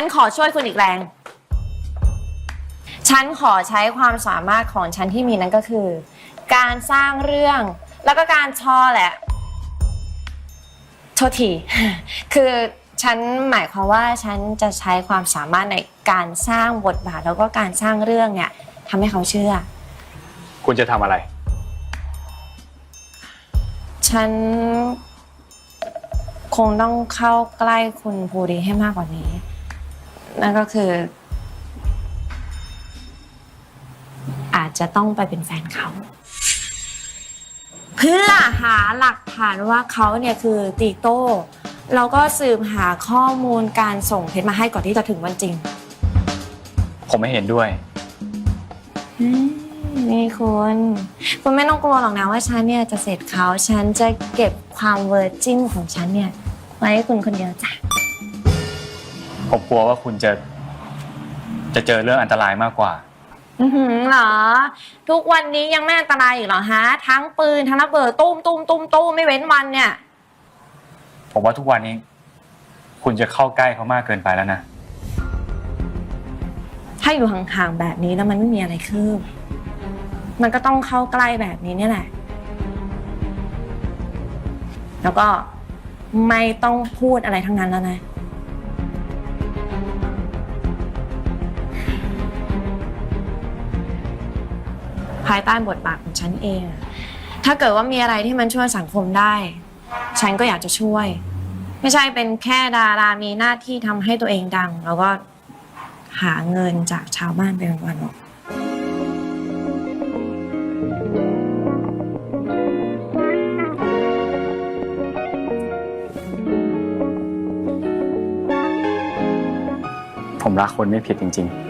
ฉันขอช่วยคุณอีกแรง ฉันขอใช้ความสามารถของฉันที่มีนั้นก็คือ การสร้างเรื่องแล้วก็การชอแหละ โทษที คือฉันหมายความว่าฉันจะใช้ความสามารถในการสร้างบทบาทแล้วก็การสร้างเรื่องเนี่ยทำให้เขาเชื่อ คุณจะทำอะไร ฉัน คงต้องเข้าใกล้คุณภูริให้มากกว่านี้ นั่นก็คือ อาจจะต้องไปเป็นแฟนเขา เพื่อหาหลักฐานว่าเขาเนี่ยคือตีโต้แล้วก็สืบหาข้อมูลการส่งเพชรมาให้ก่อนที่จะถึงวันจริง ผมไม่เห็นด้วยอืมนี่คุณ คุณไม่ต้องกลัวหรอกนะว่าฉันเนี่ยจะเสร็จเขา ฉันจะเก็บความเวอร์จินของฉันเนี่ย ไว้ให้คุณคนเดียวจ้ะ ผมกลัวว่าคุณจะ จะเจอเรื่องอันตรายมากกว่า อือหือเหรอ ทุกวันนี้ยังไม่อันตรายอีกเหรอฮะ ทั้งปืนทั้งระเบิดตุ้มตุ้มตุ้มตุ้มไม่เว้นวันเนี่ย ผมว่าทุกวันนี้ คุณจะเข้าใกล้เขามากเกินไปแล้วนะ ถ้าอยู่ห่างๆแบบนี้แล้วมันไม่มีอะไรคืบมันก็ต้องเข้าใกล้แบบนี้เนี่ยแหละ แล้วก็ไม่ต้องพูดอะไรทั้งนั้นแล้วนะ ภายใต้บทบาทของฉันเอง ถ้าเกิดว่ามีอะไรที่มันช่วยสังคมได้ ฉันก็อยากจะช่วย ไม่ใช่เป็นแค่ดารามีหน้าที่ทำให้ตัวเองดัง แล้วก็หาเงินจากชาวบ้านเป็นวันๆหรอกผมรักคนไม่ผิดจริง ๆ